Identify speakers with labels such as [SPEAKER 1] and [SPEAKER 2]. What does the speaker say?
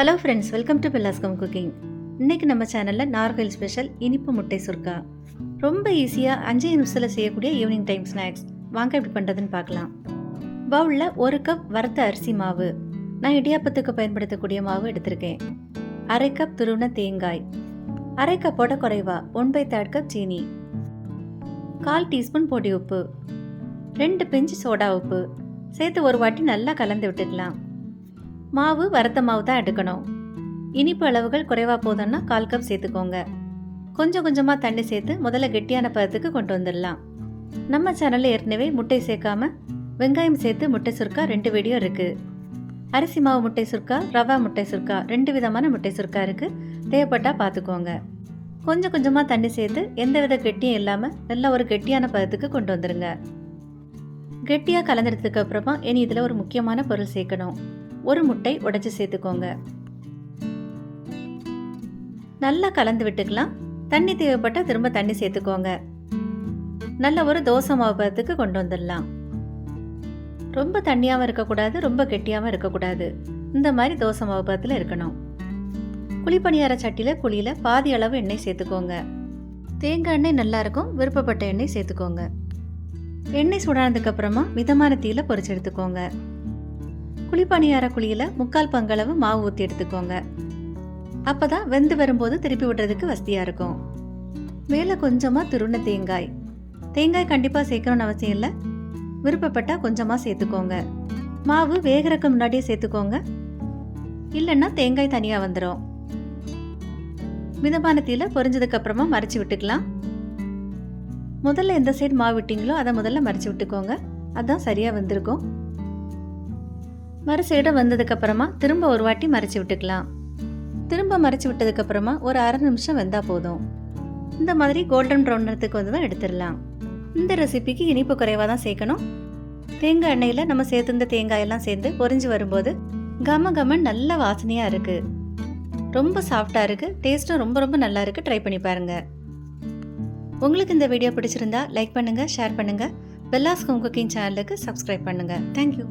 [SPEAKER 1] Hello friends welcome to பெல்லாஸ்கம் cooking இன்றைக்கி நம்ம சேனலில் நார்கோயில் ஸ்பெஷல் இனிப்பு முட்டை சுருக்கா ரொம்ப ஈஸியாக அஞ்சு நிமிஷத்தில் செய்யக்கூடிய ஈவினிங் டைம் ஸ்நாக்ஸ் வாங்க எப்படி பண்ணுறதுன்னு பார்க்கலாம். பவுலில் ஒரு கப் வறுத்த அரிசி மாவு. நான் இடியாப்பத்துக்கு பயன்படுத்தக்கூடிய மாவு எடுத்திருக்கேன். அரை கப் துருவின தேங்காய். அரை கப்போட குறைவா ஒன் பை தேர்ட் கப் சீனி. கால் டீஸ்பூன் பொடி உப்பு. ரெண்டு பிஞ்சு சோடா உப்பு. சேர்த்து ஒரு வாட்டி நல்லா கலந்து விட்டுக்கலாம். மாவு வறுத்த மாவு தான் எடுக்கணும். இனிப்பு அளவுகள் குறைவா போதும்னா கால் கப் சேர்த்துக்கோங்க. கொஞ்சம் கொஞ்சமாக தண்ணி சேர்த்து முதல்ல கெட்டியான பதத்துக்கு கொண்டு வந்துடலாம். நம்ம சேனலில் ஏற்கனவே முட்டை சேர்க்காம வெங்காயம் சேர்த்து முட்டை சுருக்கா ரெண்டு வீடியோ இருக்குது அரிசி மாவு முட்டை சுருக்கா ரவா முட்டை சுருக்கா ரெண்டு விதமான முட்டை சுருக்கா இருக்குது தேவைப்பட்டால் பார்த்துக்கோங்க. கொஞ்சம் கொஞ்சமாக தண்ணி சேர்த்து எந்த வித கெட்டியும் இல்லாமல் நல்லா ஒரு கெட்டியான பதத்துக்கு கொண்டு வந்துடுங்க கெட்டியாக கலந்துறதுக்கு அப்புறமா இனி இதில் ஒரு முக்கியமான பொருள் சேர்க்கணும். ஒரு முட்டை உடைச்சி சேர்த்துக்கோங்க. நல்லா கலந்து விட்டுக்கலாம். தண்ணி தேவைப்பட்டால் திரும்ப தண்ணி சேர்த்துக்கோங்க. நல்ல ஒரு தோசை மாவு பதத்துக்கு கொண்டு வந்துடலாம். ரொம்ப தண்ணியாகவும் இருக்கக்கூடாது ரொம்ப கெட்டியாகவும் இருக்கக்கூடாது. இந்த மாதிரி தோசை மாவு பதத்தில் இருக்கணும். குழிப்பணியார சட்டியில் குழியில் பாதி அளவு எண்ணெய் சேர்த்துக்கோங்க. தேங்காய் எண்ணெய் நல்லாயிருக்கும் விருப்பப்பட்ட எண்ணெய் சேர்த்துக்கோங்க. எண்ணெய் சூடானதுக்கப்புறமா மிதமான தீயில் பொரிச்சு எடுத்துக்கோங்க. குழிப்பணியார குழியில் முக்கால் பங்களவு மாவு ஊற்றி எடுத்துக்கோங்க. அப்பதான் வெந்து வரும்போது திருப்பி விடுறதுக்கு வசதியாக இருக்கும். மேலே கொஞ்சமாக துருண தேங்காய். தேங்காய் கண்டிப்பாக சேர்க்கணும்னு அவசியம் இல்லை. விருப்பப்பட்டால் கொஞ்சமாக சேர்த்துக்கோங்க. மாவு வேகிறக்கு முன்னாடியே சேர்த்துக்கோங்க. இல்லைன்னா தேங்காய் தனியாக வந்துடும் மிதமான தீல பொரிஞ்சதுக்கு மறைச்சி மறைச்சு விட்டுக்கலாம். முதல்ல எந்த சைடு மாவு விட்டீங்களோ அதை முதல்ல மறைச்சு விட்டுக்கோங்க. அதான் சரியாக வந்திருக்கும். மறு சைடு வந்ததுக்கப்புறமா திரும்ப ஒரு வாட்டி மறைச்சி விட்டுக்கலாம். திரும்ப மறைச்சு விட்டதுக்கப்புறமா ஒரு அரை நிமிஷம் வெந்தால் போதும். இந்த மாதிரி கோல்டன் ப்ரௌன் நிறத்துக்கு வந்து தான் எடுத்துடலாம். இந்த ரெசிபிக்கு இனிப்பு குறைவாக தான் சேர்க்கணும். தேங்காய் எண்ணெயில் நம்ம சேர்த்துருந்த தேங்காய் எல்லாம் சேர்ந்து பொரிஞ்சு வரும்போது கம கமன் நல்ல வாசனையாக இருக்குது ரொம்ப சாஃப்டாக இருக்குது டேஸ்ட்டும் ரொம்ப ரொம்ப நல்லா இருக்குது ட்ரை பண்ணி பாருங்கள் உங்களுக்கு இந்த வீடியோ பிடிச்சிருந்தா லைக் பண்ணுங்கள் ஷேர் பண்ணுங்கள் பெல்லாஸ்கம் குக்கிங் சேனலுக்கு சப்ஸ்கிரைப் பண்ணுங்கள் தேங்க்யூ